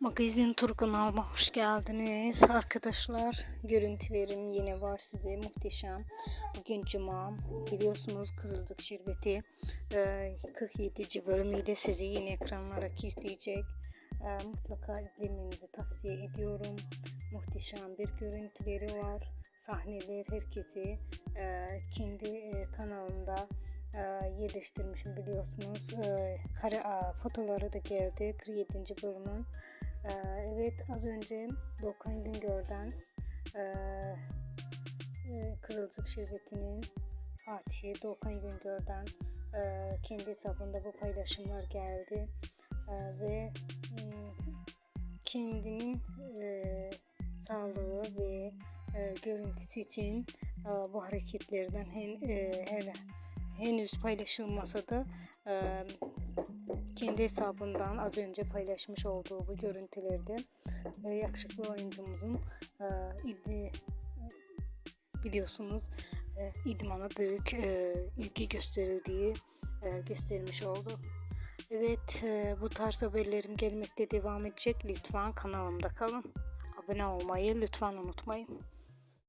Magazin Tur kanalıma hoş geldiniz arkadaşlar. Görüntülerim yine var size muhteşem. Bugün cuma biliyorsunuz Kızılcık Şerbeti e, 47. bölümüyle sizi yine ekranlara kilitleyecek. E, Mutlaka izlemenizi tavsiye ediyorum. Muhteşem bir görüntüleri var. Sahneler herkesi e, kendi e, kanalında yerleştirmişim biliyorsunuz. E, kare a, fotoları da geldi 47. bölümün. E, evet az önce Doğukan Güngör'den e, e, Kızılcık Şerbeti'nin Fatih'i Doğukan Güngör'den e, kendi hesabında bu paylaşımlar geldi. E, ve mm, kendinin e, sağlığı ve e, görüntüsü için e, bu hareketlerden hen, e, her, henüz paylaşılmasa da e, kendi hesabından az önce paylaşmış olduğu bu görüntülerde e, yakışıklı oyuncumuzun e, idi, biliyorsunuz e, idmana büyük e, ilgi gösterildiği e, göstermiş oldu. Evet e, bu tarz haberlerim gelmekte devam edecek. Lütfen kanalımda kalın. Abone olmayı lütfen unutmayın.